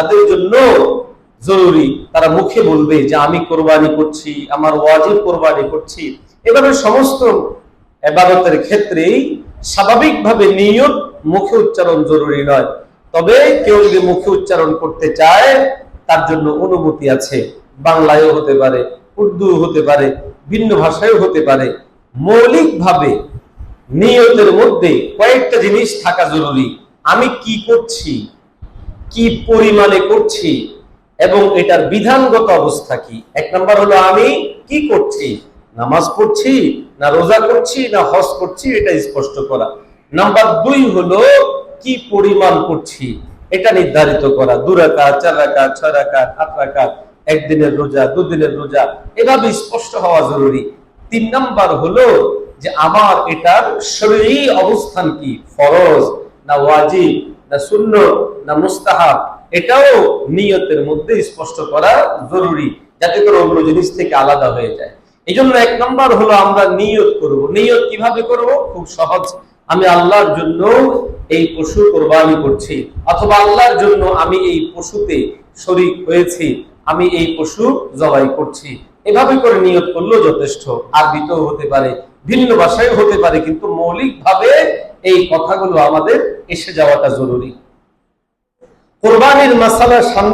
তাদের জন্য জরুরি। তারা মুখে বলবে যে, আমি কোরবানি করছি, আমার ওয়াজিব কোরবানি করছি। এভাবে সমস্ত এবাদতের ক্ষেত্রেই স্বাভাবিকভাবে নিয়ত মুখে উচ্চারণ জরুরি নয়। তবে কেউ যদি মুখে উচ্চারণ করতে চায়, তার জন্য অনুমতি আছে। বাংলায়ও হতে পারে উর্দু হতে পারে, ভিন্ন ভাষায়ও হতে পারে। মৌলিকভাবে নিয়তের মধ্যে কয়েকটা জিনিস থাকা জরুরি। আমি কি করছি? কি পরিমাণে করছি এবং এটার বিধানগত অবস্থা কি? এক নম্বর হলো আমি কি করছি? নামাজ পড়ছি, না রোজা করছি, না হজ করছি, এটা স্পষ্ট করা। নাম্বার দুই হলো কি পরিমাণ করছি? এটা নির্ধারিত করা। দু রাকাত, চার রাকাত, ছয় রাকাত, আট রাকাত, একদিনের রোজা, দুদিনের রোজা, এভাবে স্পষ্ট হওয়া জরুরি। তিন নাম্বার হলো যে আমার এটার শরীরী অবস্থান কি? ফরজ না ওয়াজিব? না শূন্য না মুস্তাহাব, এটাও নিয়তের মধ্যে স্পষ্ট করা জরুরি, যাতে করে অন্য জিনিস থেকে আলাদা হয়ে যায়। এই জন্য এক নম্বর হলো আমরা নিয়ত করব। নিয়ত কীভাবে করব? খুব সহজ। আমি আল্লাহর জন্য এই পশু কোরবানি করছি, অথবা আল্লাহর জন্য আমি এই পশুতে শরিক হয়েছি, আমি এই পশু জবাই করছি। এভাবে করে নিয়ত করলেও যথেষ্ট। আর আরবিতেও হতে পারে, ভিন্ন ভাষায় হতে পারে, কিন্তু মৌলিকভাবে এই কথাগুলো আমাদের এসে যাওয়াটা জরুরি। কোরবানির মাসালার সামনে